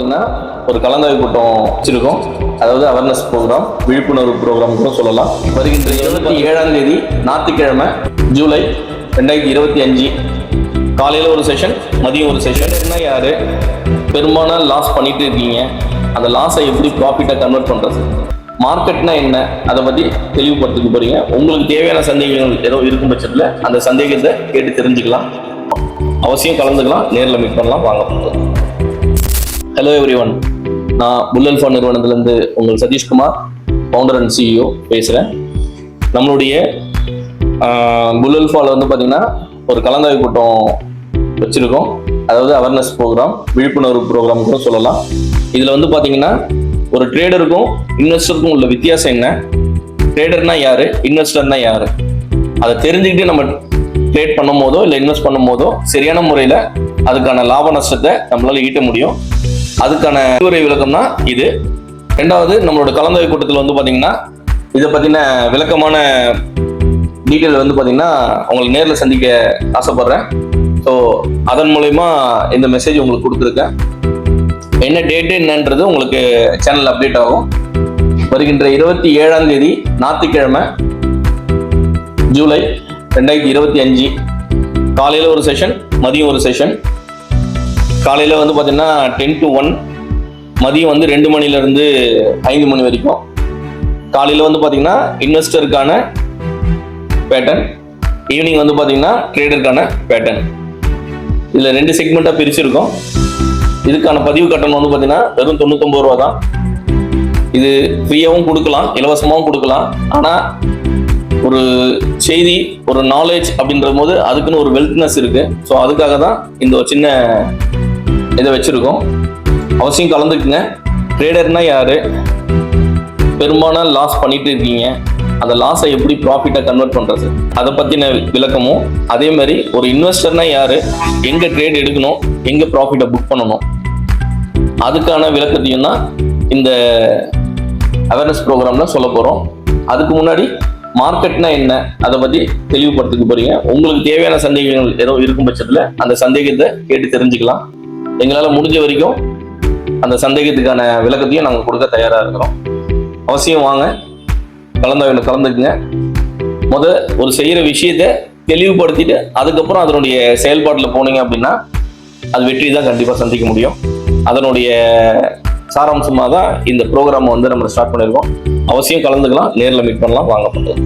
பார்த்தீங்கன்னா ஒரு கலந்தாய்வு கூட்டம் வச்சிருக்கோம். அதாவது அவேர்னஸ் ப்ரோக்ராம் விழிப்புணர்வு ப்ரோக்ராம் கூட சொல்லலாம். வருகின்ற இருபத்தி ஏழாம் தேதி ஞாயிற்றுக்கிழமை ஜூலை ரெண்டாயிரத்தி இருபத்தி அஞ்சு. காலையில் ஒரு செஷன் மதியம் ஒரு செஷன் என்ன யார்? பெரும்பாலும் லாஸ் பண்ணிட்டு இருக்கீங்க. அந்த லாஸை எப்படி ப்ராஃபிட்டாக கன்வெர்ட் பண்ணுறது மார்க்கெட்னா என்ன? அதை பற்றி தெளிவுபடுத்திக்க போறீங்க. உங்களுக்கு தேவையான சந்தேகங்கள் ஏதோ இருக்கும் பட்சத்தில் அந்த சந்தேகத்தை கேட்டு தெரிஞ்சுக்கலாம். அவசியம் கலந்துக்கலாம். நேரில் மீட் பண்ணலாம். வாங்க. ஹலோ எவ்ரி ஒன் நான் புல்லல் ஃபோன் நிறுவனத்திலேருந்து உங்கள் சதீஷ்குமார் ஃபவுண்டர் அண்ட் சிஇஓ பேசுகிறேன் நம்மளுடைய புல்லல் ஃபால் வந்து பார்த்திங்கன்னா ஒரு கலந்தாய்வு கூட்டம் வச்சுருக்கோம். அதாவது அவேர்னஸ் ப்ரோக்ராம் விழிப்புணர்வு ப்ரோக்ராம் கூட சொல்லலாம். இதில் வந்து பார்த்தீங்கன்னா ஒரு ட்ரேடருக்கும் இன்வெஸ்டருக்கும் உள்ள வித்தியாசம் என்ன? ட்ரேடர்னா யார்? இன்வெஸ்டர்னா யார்? அதை தெரிஞ்சுக்கிட்டு நம்ம ட்ரேட் பண்ணும் போதோ இல்லை இன்வெஸ்ட் பண்ணும் போதோ சரியான முறையில் அதுக்கான லாப நஷ்டத்தை நம்மளால ஈட்ட முடியும். அதுக்கான விரிவுரை விளக்கம் தான் இது. ரெண்டாவது நம்மளோட கலந்தாய் கூட்டத்தில் வந்து பார்த்தீங்கன்னா இதை பற்றின விளக்கமான டீட்டெயில் வந்து பார்த்தீங்கன்னா உங்களை நேரில் சந்திக்க ஆசைப்படுறேன். ஸோ அதன் மூலயமா இந்த மெசேஜ் உங்களுக்கு கொடுத்துருக்கேன். என்ன டேட்டு என்னன்றது உங்களுக்கு சேனல் அப்டேட் ஆகும். வருகின்ற இருபத்தி ஏழாம் தேதி ஞாயிற்றுக்கிழமை ஜூலை ரெண்டாயிரத்தி இருபத்தி அஞ்சு. காலையில் ஒரு செஷன் மதியம் ஒரு செஷன் காலையில் வந்து பார்த்தீங்கன்னா டென் டு ஒன் மதியம் வந்து ரெண்டு மணிலேருந்து ஐந்து மணி வரைக்கும். காலையில் வந்து பார்த்தீங்கன்னா இன்வெஸ்டருக்கான பேட்டர்ன் ஈவினிங் வந்து பார்த்தீங்கன்னா ட்ரேடருக்கான பேட்டர்ன் இதில் ரெண்டு செக்மெண்ட்டாக பிரிச்சிருக்கோம். இதுக்கான பதிவு கட்டணம் வந்து பார்த்தீங்கன்னா வெறும் தொண்ணூத்தொம்பது ரூபா தான். இது ஃப்ரீயாகவும் கொடுக்கலாம் இலவசமாகவும் கொடுக்கலாம். ஆனால் ஒரு செய்தி ஒரு நாலேஜ் அப்படின்ற போது அதுக்குன்னு ஒரு வெல்த்னஸ் இருக்குது ஸோ அதுக்காக தான் இந்த ஒரு சின்ன இதை வச்சுருக்கோம். அவசியம் கலந்துக்குங்க. ட்ரேடர்னா யார்? பெரும்பாலும் லாஸ் பண்ணிட்டு இருக்கீங்க. அந்த லாஸை எப்படி ப்ராஃபிட்டாக கன்வெர்ட் பண்ணுறது அதை பற்றின விளக்கமும் அதே மாதிரி ஒரு இன்வெஸ்டர்னா யார்? எங்கே ட்ரேட் எடுக்கணும்? எங்கே ப்ராஃபிட்டை புக் பண்ணணும்? அதுக்கான விளக்கத்தையும் தான் இந்த அவேர்னஸ் ப்ரோக்ராமில் சொல்ல போகிறோம் அதுக்கு முன்னாடி மார்க்கெட்னா என்ன? அதை பற்றி தெளிவுபடுத்திக்க போகிறீங்க உங்களுக்கு தேவையான சந்தேகங்கள் ஏதோ இருக்கும் பட்சத்தில் அந்த சந்தேகத்தை கேட்டு தெரிஞ்சுக்கலாம். எங்களால் முடிஞ்ச வரைக்கும் அந்த சந்தேகத்துக்கான விளக்கத்தையும் நாங்கள் கொடுக்க தயாராக இருக்கிறோம். அவசியம் வாங்க. கலந்தாய்வில் கலந்துக்குங்க. முத ஒரு செய்கிற விஷயத்த தெளிவுபடுத்திட்டு அதுக்கப்புறம் அதனுடைய செயல்பாட்டில் போனீங்க அப்படின்னா அது வெற்றி தான் கண்டிப்பாக சந்திக்க முடியும். அதனுடைய சாராம்சமாக தான் இந்த ப்ரோக்ராமை வந்து நம்ம ஸ்டார்ட் பண்ணியிருக்கோம் அவசியம் கலந்துக்கலாம் நேரில் மீட் பண்ணலாம் வாங்க பண்ணுறோம்